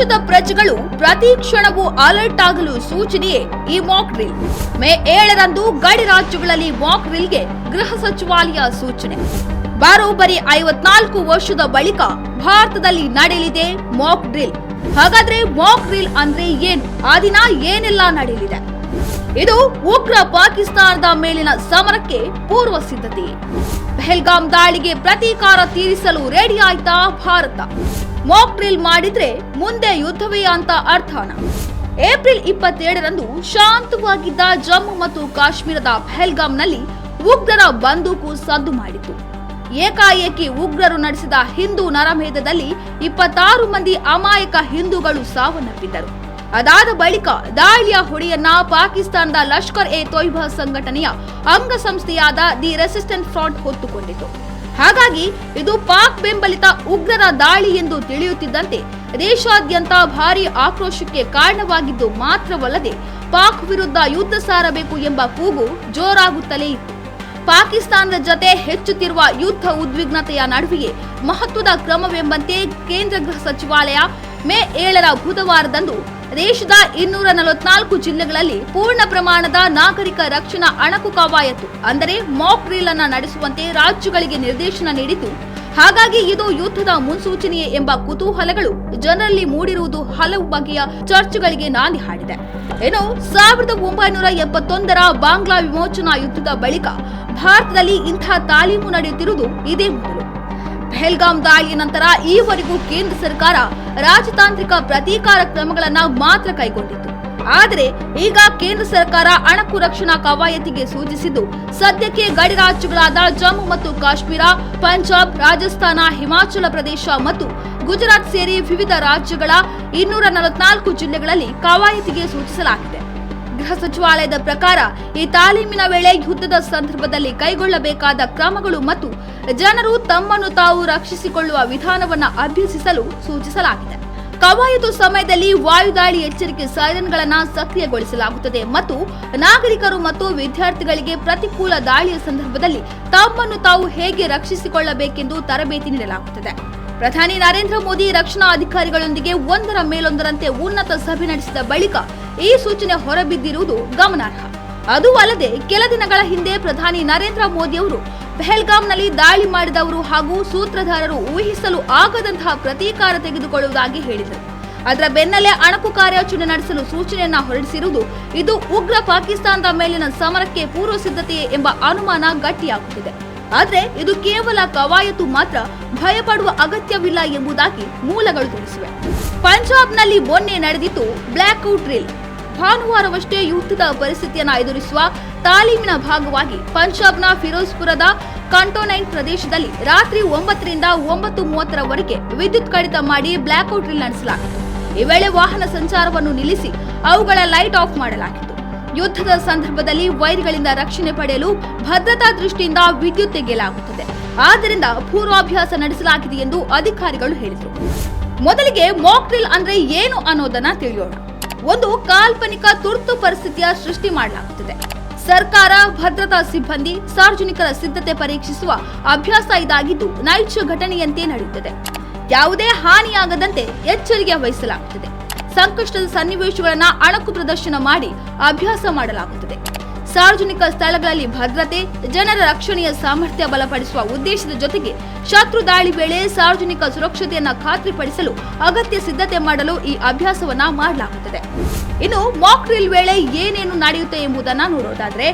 ದೇಶದ ಪ್ರಜೆಗಳು ಪ್ರತಿ ಕ್ಷಣವೂ ಅಲರ್ಟ್ ಆಗಲು ಸೂಚನೆಯೇ ಈ ಮಾಕ್ ಡ್ರಿಲ್ ಮೇ ಏಳರಂದು ಗಡಿ ರಾಜ್ಯಗಳಲ್ಲಿ ಮಾಕ್ ಡ್ರಿಲ್ಗೆ ಗೃಹ ಸಚಿವಾಲಯ ಸೂಚನೆ. ಬರೋಬ್ಬರಿ ಐವತ್ನಾಲ್ಕು ವರ್ಷದ ಬಳಿಕ ಭಾರತದಲ್ಲಿ ನಡೆಯಲಿದೆ ಮಾಕ್ ಡ್ರಿಲ್ ಹಾಗಾದ್ರೆ ಮಾಕ್ ಡ್ರಿಲ್ ಅಂದ್ರೆ ಏನು? ಆ ದಿನ ಏನೆಲ್ಲ ನಡೆಯಲಿದೆ? ಇದು ಉಗ್ರ ಪಾಕಿಸ್ತಾನದ ಮೇಲಿನ ಸಮರಕ್ಕೆ ಪೂರ್ವ ಸಿದ್ಧತೆ. ಪಹಲ್ಗಾಮ್ ದಾಳಿಗೆ ಪ್ರತೀಕಾರ ತೀರಿಸಲು ರೆಡಿ ಆಯ್ತಾ ಭಾರತ? ಮಾಕ್ ಡ್ರಿಲ್ ಮಾಡಿದ್ರೆ ಮುಂದೆ ಯುದ್ಧವೇ ಅಂತ ಅರ್ಥನ? ಏಪ್ರಿಲ್ ಇಪ್ಪತ್ತೆರಡರಂದು ಶಾಂತವಾಗಿದ್ದ ಜಮ್ಮು ಮತ್ತು ಕಾಶ್ಮೀರದ ಪೆಹಲ್ಗಾಮ್ನಲ್ಲಿ ಉಗ್ರರ ಬಂದೂಕು ಸದ್ದು ಮಾಡಿತು ಏಕಾಏಕಿ ಉಗ್ರರು ನಡೆಸಿದ ಹಿಂದೂ ನರಮೇಧದಲ್ಲಿ ಇಪ್ಪತ್ತಾರು ಮಂದಿ ಅಮಾಯಕ ಹಿಂದೂಗಳು ಸಾವನ್ನಪ್ಪಿದ್ದರು. ಅದಾದ ಬಳಿಕ ದಾಳಿಯ ಹೊಡೆಯನ್ನ ಪಾಕಿಸ್ತಾನದ ಲಷ್ಕರ್ ಎ ತೊಯ್ಬಾ ಸಂಘಟನೆಯ ಅಂಗಸಂಸ್ಥೆಯಾದ ದಿ ರೆಸಿಸ್ಟೆಂಟ್ ಫ್ರಂಟ್ ಹೊತ್ತುಕೊಂಡಿತು. ಹಾಗಾಗಿ ಇದು ಪಾಕ್ ಬೆಂಬಲಿತ ಉಗ್ರರ ದಾಳಿ ಎಂದು ತಿಳಿಯುತ್ತಿದ್ದಂತೆ ದೇಶಾದ್ಯಂತ ಭಾರೀ ಆಕ್ರೋಶಕ್ಕೆ ಕಾರಣವಾಗಿದ್ದು ಮಾತ್ರವಲ್ಲದೆ ಪಾಕ್ ವಿರುದ್ಧ ಯುದ್ಧ ಸಾರಬೇಕು ಎಂಬ ಕೂಗು ಜೋರಾಗುತ್ತಲೇ ಇತ್ತು. ಪಾಕಿಸ್ತಾನದ ಜತೆ ಹೆಚ್ಚುತ್ತಿರುವ ಯುದ್ಧ ಉದ್ವಿಗ್ನತೆಯ ನಡುವೆಯೇ ಮಹತ್ವದ ಕ್ರಮವೆಂಬಂತೆ ಕೇಂದ್ರ ಗೃಹ ಸಚಿವಾಲಯ ಮೇ ಏಳರ ಬುಧವಾರದಂದು ದೇಶದ ಇನ್ನೂರ ನಲವತ್ನಾಲ್ಕು ಜಿಲ್ಲೆಗಳಲ್ಲಿ ಪೂರ್ಣ ಪ್ರಮಾಣದ ನಾಗರಿಕ ರಕ್ಷಣಾ ಅಣಕು ಕವಾಯತು ಅಂದರೆ ಮಾಕ್ ಡ್ರಿಲ್ ಅನ್ನು ನಡೆಸುವಂತೆ ರಾಜ್ಯಗಳಿಗೆ ನಿರ್ದೇಶನ ನೀಡಿದ್ದು, ಹಾಗಾಗಿ ಇದು ಯುದ್ಧದ ಮುನ್ಸೂಚನೆಯೇ ಎಂಬ ಕುತೂಹಲಗಳು ಜನರಲ್ಲಿ ಮೂಡಿರುವುದು ಹಲವು ಬಗೆಯ ಚರ್ಚೆಗಳಿಗೆ ನಾಂದಿ ಹಾಡಿದೆ. ಏನು ಸಾವಿರದ ಒಂಬೈನೂರ ಎಪ್ಪತ್ತೊಂದರ ಬಾಂಗ್ಲಾ ವಿಮೋಚನಾ ಯುದ್ಧದ ಬಳಿಕ ಭಾರತದಲ್ಲಿ ಇಂಥ ತಾಲೀಮು ನಡೆಯುತ್ತಿರುವುದು ಇದೇ ಮೊದಲು. ಪಹಲ್ಗಾಮ್ ದಾಳಿಯ ನಂತರ ಈವರೆಗೂ ಕೇಂದ್ರ ಸರ್ಕಾರ ರಾಜತಾಂತ್ರಿಕ ಪ್ರತೀಕಾರ ಕ್ರಮಗಳನ್ನ ಮಾತ್ರ ಕೈಗೊಂಡಿತ್ತು. ಆದರೆ ಈಗ ಕೇಂದ್ರ ಸರ್ಕಾರ ಅಣಕು ರಕ್ಷಣಾ ಕವಾಯತಿಗೆ ಸೂಚಿಸಿದ್ದು, ಸದ್ಯಕ್ಕೆ ಗಡಿ ರಾಜ್ಯಗಳಾದ ಜಮ್ಮು ಮತ್ತು ಕಾಶ್ಮೀರ, ಪಂಜಾಬ್, ರಾಜಸ್ಥಾನ, ಹಿಮಾಚಲ ಪ್ರದೇಶ ಮತ್ತು ಗುಜರಾತ್ ಸೇರಿ ವಿವಿಧ ರಾಜ್ಯಗಳ ಇನ್ನೂರ ನಲವತ್ನಾಲ್ಕು ಜಿಲ್ಲೆಗಳಲ್ಲಿ ಕವಾಯತಿಗೆ ಸೂಚಿಸಲಾಗಿದೆ. ಗೃಹ ಸಚಿವಾಲಯದ ಪ್ರಕಾರ ಈ ತಾಲೀಮಿನ ವೇಳೆ ಯುದ್ಧದ ಸಂದರ್ಭದಲ್ಲಿ ಕೈಗೊಳ್ಳಬೇಕಾದ ಕ್ರಮಗಳು ಮತ್ತು ಜನರು ತಮ್ಮನ್ನು ತಾವು ರಕ್ಷಿಸಿಕೊಳ್ಳುವ ವಿಧಾನವನ್ನು ಅಭ್ಯಸಿಸಲು ಸೂಚಿಸಲಾಗಿದೆ. ಕವಾಯತು ಸಮಯದಲ್ಲಿ ವಾಯುದಾಳಿ ಎಚ್ಚರಿಕೆ ಸೈರನ್ಗಳನ್ನು ಸಕ್ರಿಯಗೊಳಿಸಲಾಗುತ್ತದೆ ಮತ್ತು ನಾಗರಿಕರು ಮತ್ತು ವಿದ್ಯಾರ್ಥಿಗಳಿಗೆ ಪ್ರತಿಕೂಲ ದಾಳಿಯ ಸಂದರ್ಭದಲ್ಲಿ ತಮ್ಮನ್ನು ತಾವು ಹೇಗೆ ರಕ್ಷಿಸಿಕೊಳ್ಳಬೇಕೆಂದು ತರಬೇತಿ ನೀಡಲಾಗುತ್ತದೆ. ಪ್ರಧಾನಿ ನರೇಂದ್ರ ಮೋದಿ ರಕ್ಷಣಾ ಅಧಿಕಾರಿಗಳೊಂದಿಗೆ ಒಂದರ ಮೇಲೊಂದರಂತೆ ಉನ್ನತ ಸಭೆ ನಡೆಸಿದ ಬಳಿಕ ಈ ಸೂಚನೆ ಹೊರಬಿದ್ದಿರುವುದು ಗಮನಾರ್ಹ. ಅದು ಅಲ್ಲದೆ ಕೆಲ ದಿನಗಳ ಹಿಂದೆ ಪ್ರಧಾನಿ ನರೇಂದ್ರ ಮೋದಿ ಅವರು ಪೆಹಲ್ಗಾಮ್ನಲ್ಲಿ ದಾಳಿ ಮಾಡಿದವರು ಹಾಗೂ ಸೂತ್ರಧಾರರು ಊಹಿಸಲು ಆಗದಂತಹ ಪ್ರತೀಕಾರ ತೆಗೆದುಕೊಳ್ಳುವುದಾಗಿ ಹೇಳಿದರು. ಅದರ ಬೆನ್ನಲ್ಲೇ ಅಣಕು ಕಾರ್ಯಾಚರಣೆ ನಡೆಸಲು ಸೂಚನೆಯನ್ನ ಹೊರಡಿಸಿರುವುದು ಇದು ಉಗ್ರ ಪಾಕಿಸ್ತಾನದ ಮೇಲಿನ ಸಮರಕ್ಕೆ ಪೂರ್ವ ಸಿದ್ಧತೆಯೇ ಎಂಬ ಅನುಮಾನ ಗಟ್ಟಿಯಾಗುತ್ತಿದೆ. ಆದ್ರೆ ಇದು ಕೇವಲ ಕವಾಯತು ಮಾತ್ರ ಭಯಪಡುವ ಅಗತ್ಯವಿಲ್ಲ ಎಂಬುದಾಗಿ ಮೂಲಗಳು ತಿಳಿಸಿವೆ. ಪಂಜಾಬ್ನಲ್ಲಿ ಮೊನ್ನೆ ನಡೆದಿತ್ತು ಬ್ಲ್ಯಾಕ್ ಔಟ್ ಡ್ರಿಲ್ ಭಾನುವಾರವಷ್ಟೇ ಯುದ್ಧದ ಪರಿಸ್ಥಿತಿಯನ್ನು ಎದುರಿಸುವ ತಾಲೀಮಿನ ಭಾಗವಾಗಿ ಪಂಜಾಬ್ನ ಫಿರೋಜ್ಪುರದ ಕಂಟೋನೈನ್ ಪ್ರದೇಶದಲ್ಲಿ ರಾತ್ರಿ ಒಂಬತ್ತರಿಂದ ಒಂಬತ್ತು ಮೂವತ್ತರವರೆಗೆ ವಿದ್ಯುತ್ ಕಡಿತ ಮಾಡಿ ಬ್ಲ್ಯಾಕ್ ಔಟ್ ಡ್ರಿಲ್ ನಡೆಸಲಾಗಿತ್ತು. ಈ ವೇಳೆ ವಾಹನ ಸಂಚಾರವನ್ನು ನಿಲ್ಲಿಸಿ ಅವುಗಳ ಲೈಟ್ ಆಫ್ ಮಾಡಲಾಗಿತ್ತು. ಯುದ್ಧದ ಸಂದರ್ಭದಲ್ಲಿ ವೈರ್ಗಳಿಂದ ರಕ್ಷಣೆ ಪಡೆಯಲು ಭದ್ರತಾ ದೃಷ್ಟಿಯಿಂದ ವಿದ್ಯುತ್ ತೆಗೆಯಲಾಗುತ್ತದೆ. ಆದ್ದರಿಂದ ಪೂರ್ವಾಭ್ಯಾಸ ನಡೆಸಲಾಗಿದೆ ಎಂದು ಅಧಿಕಾರಿಗಳು ಹೇಳಿದರು. ಮೊದಲಿಗೆ ಮಾಕ್ ಡ್ರಿಲ್ ಅಂದ್ರೆ ಏನು ಅನ್ನೋದನ್ನ ತಿಳಿಯೋಣ. ಒಂದು ಕಾಲ್ಪನಿಕ ತುರ್ತು ಪರಿಸ್ಥಿತಿಯ ಸೃಷ್ಟಿ ಮಾಡಲಾಗುತ್ತದೆ. ಸರ್ಕಾರ, ಭದ್ರತಾ ಸಿಬ್ಬಂದಿ, ಸಾರ್ವಜನಿಕರ ಸಿದ್ಧತೆ ಪರೀಕ್ಷಿಸುವ ಅಭ್ಯಾಸ ಇದಾಗಿದ್ದು ನೈಜ ಘಟನೆಯಂತೆ ನಡೆಯುತ್ತದೆ. ಯಾವುದೇ ಹಾನಿಯಾಗದಂತೆ ಎಚ್ಚರಿಕೆ ವಹಿಸಲಾಗುತ್ತದೆ. ಸಂಕಷ್ಟದ ಸನ್ನಿವೇಶಗಳನ್ನ ಅಣಕು ಪ್ರದರ್ಶನ ಮಾಡಿ ಅಭ್ಯಾಸ ಮಾಡಲಾಗುತ್ತದೆ. ಸಾರ್ವಜನಿಕ ಸ್ಥಳಗಳಲ್ಲಿ ಭದ್ರತೆ, ಜನರ ರಕ್ಷಣೆಯ ಸಾಮರ್ಥ್ಯ ಬಲಪಡಿಸುವ ಉದ್ದೇಶದ ಜೊತೆಗೆ ಶತ್ರು ದಾಳಿ ವೇಳೆ ಸಾರ್ವಜನಿಕ ಸುರಕ್ಷತೆಯನ್ನ ಖಾತ್ರಿಪಡಿಸಲು ಅಗತ್ಯ ಸಿದ್ಧತೆ ಮಾಡಲು ಈ ಅಭ್ಯಾಸವನ್ನ ಮಾಡಲಾಗುತ್ತದೆ. ಇನ್ನು ಮಾಕ್ ಡ್ರಿಲ್ ವೇಳೆ ಏನೇನು ನಡೆಯುತ್ತೆ ಎಂಬುದನ್ನ ನೋಡೋದಾದ್ರೆ,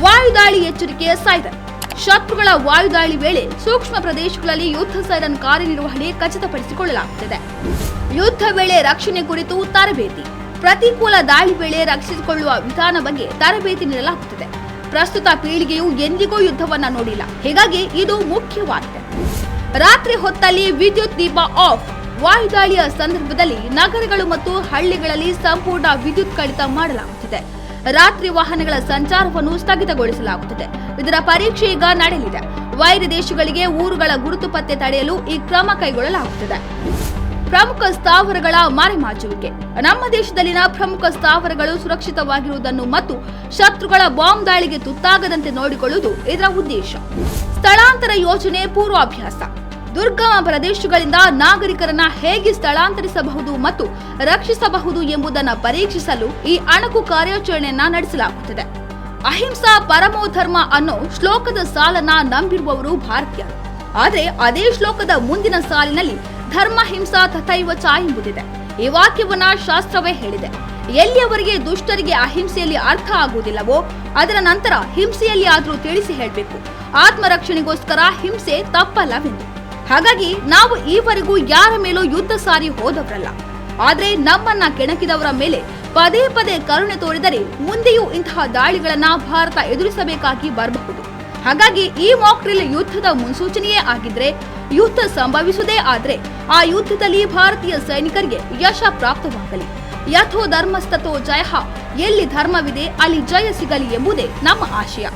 ವಾಯುದಾಳಿ ಎಚ್ಚರಿಕೆಯ ಸೈರನ್ ಶತ್ರುಗಳ ವಾಯುದಾಳಿ ವೇಳೆ ಸೂಕ್ಷ್ಮ ಪ್ರದೇಶಗಳಲ್ಲಿ ಯುದ್ಧ ಸೈರನ್ ಕಾರ್ಯನಿರ್ವಹಣೆ ಖಚಿತಪಡಿಸಿಕೊಳ್ಳಲಾಗುತ್ತಿದೆ. ಯುದ್ಧ ವೇಳೆ ರಕ್ಷಣೆ ಕುರಿತು ತರಬೇತಿ. ಪ್ರತಿಕೂಲ ದಾಳಿ ವೇಳೆ ರಕ್ಷಿಸಿಕೊಳ್ಳುವ ವಿಧಾನ ಬಗ್ಗೆ ತರಬೇತಿ ನೀಡಲಾಗುತ್ತಿದೆ. ಪ್ರಸ್ತುತ ಪೀಳಿಗೆಯು ಎಂದಿಗೂ ಯುದ್ಧವನ್ನ ನೋಡಿಲ್ಲ. ಹೀಗಾಗಿ ಇದು ಮುಖ್ಯವಾಗಿದೆ. ರಾತ್ರಿ ಹೊತ್ತಲ್ಲಿ ವಿದ್ಯುತ್ ದೀಪ ಆಫ್. ವಾಯುದಾಳಿಯ ಸಂದರ್ಭದಲ್ಲಿ ನಗರಗಳು ಮತ್ತು ಹಳ್ಳಿಗಳಲ್ಲಿ ಸಂಪೂರ್ಣ ವಿದ್ಯುತ್ ಕಡಿತ ಮಾಡಲಾಗುತ್ತದೆ. ರಾತ್ರಿ ವಾಹನಗಳ ಸಂಚಾರವನ್ನು ಸ್ಥಗಿತಗೊಳಿಸಲಾಗುತ್ತದೆ. ಇದರ ಪರೀಕ್ಷೆ ಈಗ ನಡೆಯಲಿದೆ. ವೈರಿ ದೇಶಗಳಿಗೆ ಊರುಗಳ ಗುರುತು ಪತ್ತೆ ತಡೆಯಲು ಈ ಕ್ರಮ ಕೈಗೊಳ್ಳಲಾಗುತ್ತದೆ. ಪ್ರಮುಖ ಸ್ಥಾವರಗಳ ಮರೆಮಾಚುವಿಕೆ. ನಮ್ಮ ದೇಶದಲ್ಲಿನ ಪ್ರಮುಖ ಸ್ಥಾವರಗಳು ಸುರಕ್ಷಿತವಾಗಿರುವುದನ್ನು ಮತ್ತು ಶತ್ರುಗಳ ಬಾಂಬ್ ದಾಳಿಗೆ ತುತ್ತಾಗದಂತೆ ನೋಡಿಕೊಳ್ಳುವುದು ಇದರ ಉದ್ದೇಶ. ಸ್ಥಳಾಂತರ ಯೋಜನೆ ಪೂರ್ವಾಭ್ಯಾಸ. ದುರ್ಗಮ ಪ್ರದೇಶಗಳಿಂದ ನಾಗರಿಕರನ್ನ ಹೇಗೆ ಸ್ಥಳಾಂತರಿಸಬಹುದು ಮತ್ತು ರಕ್ಷಿಸಬಹುದು ಎಂಬುದನ್ನು ಪರೀಕ್ಷಿಸಲು ಈ ಅಣಕು ಕಾರ್ಯಾಚರಣೆಯನ್ನ ನಡೆಸಲಾಗುತ್ತದೆ. ಅಹಿಂಸಾ ಪರಮೋ ಧರ್ಮ ಅನ್ನೋ ಶ್ಲೋಕದ ಸಾಲನ್ನ ನಂಬಿರುವವರು ಭಾರತೀಯ. ಆದರೆ ಅದೇ ಶ್ಲೋಕದ ಮುಂದಿನ ಸಾಲಿನಲ್ಲಿ ಧರ್ಮ, ಹಿಂಸಾ ತಥೈವ ಚ ಎಂಬುದಿದೆ. ಈ ವಾಕ್ಯವನ್ನ ಶಾಸ್ತ್ರವೇ ಹೇಳಿದೆ. ಎಲ್ಲಿಯವರೆಗೆ ದುಷ್ಟರಿಗೆ ಅಹಿಂಸೆಯಲ್ಲಿ ಅರ್ಥ ಆಗುವುದಿಲ್ಲವೋ, ಅದರ ನಂತರ ಹಿಂಸೆಯಲ್ಲಿ ಆದರೂ ತಿಳಿಸಿ ಹೇಳಬೇಕು. ಆತ್ಮರಕ್ಷಣೆಗೋಸ್ಕರ ಹಿಂಸೆ ತಪ್ಪಲ್ಲವೆಂದು. ಹಾಗಾಗಿ ನಾವು ಈವರೆಗೂ ಯಾರ ಮೇಲೂ ಯುದ್ಧ ಸಾರಿ ಹೋದವರಲ್ಲ. ಆದ್ರೆ ನಮ್ಮನ್ನ ಕೆಣಕಿದವರ ಮೇಲೆ ಪದೇ ಪದೇ ಕರುಣೆ ತೋರಿದರೆ ಮುಂದೆಯೂ ಇಂತಹ ದಾಳಿಗಳನ್ನ ಭಾರತ ಎದುರಿಸಬೇಕಾಗಿ ಬರಬಹುದು. ಹಾಗಾಗಿ ಈ ಮಾಕ್ಟ್ರಿಲ್ ಯುದ್ಧದ ಮುನ್ಸೂಚನೆಯೇ ಆಗಿದ್ರೆ ಯುದ್ಧ ಸಂಭವಿಸುವುದೇ ಆದ್ರೆ ಆ ಯುದ್ಧದಲ್ಲಿ ಭಾರತೀಯ ಸೈನಿಕರಿಗೆ ಯಶ ಪ್ರಾಪ್ತವಾಗಲಿ. ಯಥೋ ಧರ್ಮಸ್ತಥೋ ಜಯ, ಎಲ್ಲಿ ಧರ್ಮವಿದೆ ಅಲ್ಲಿ ಜಯ ಸಿಗಲಿ ಎಂಬುದೇ ನಮ್ಮ ಆಶಯ.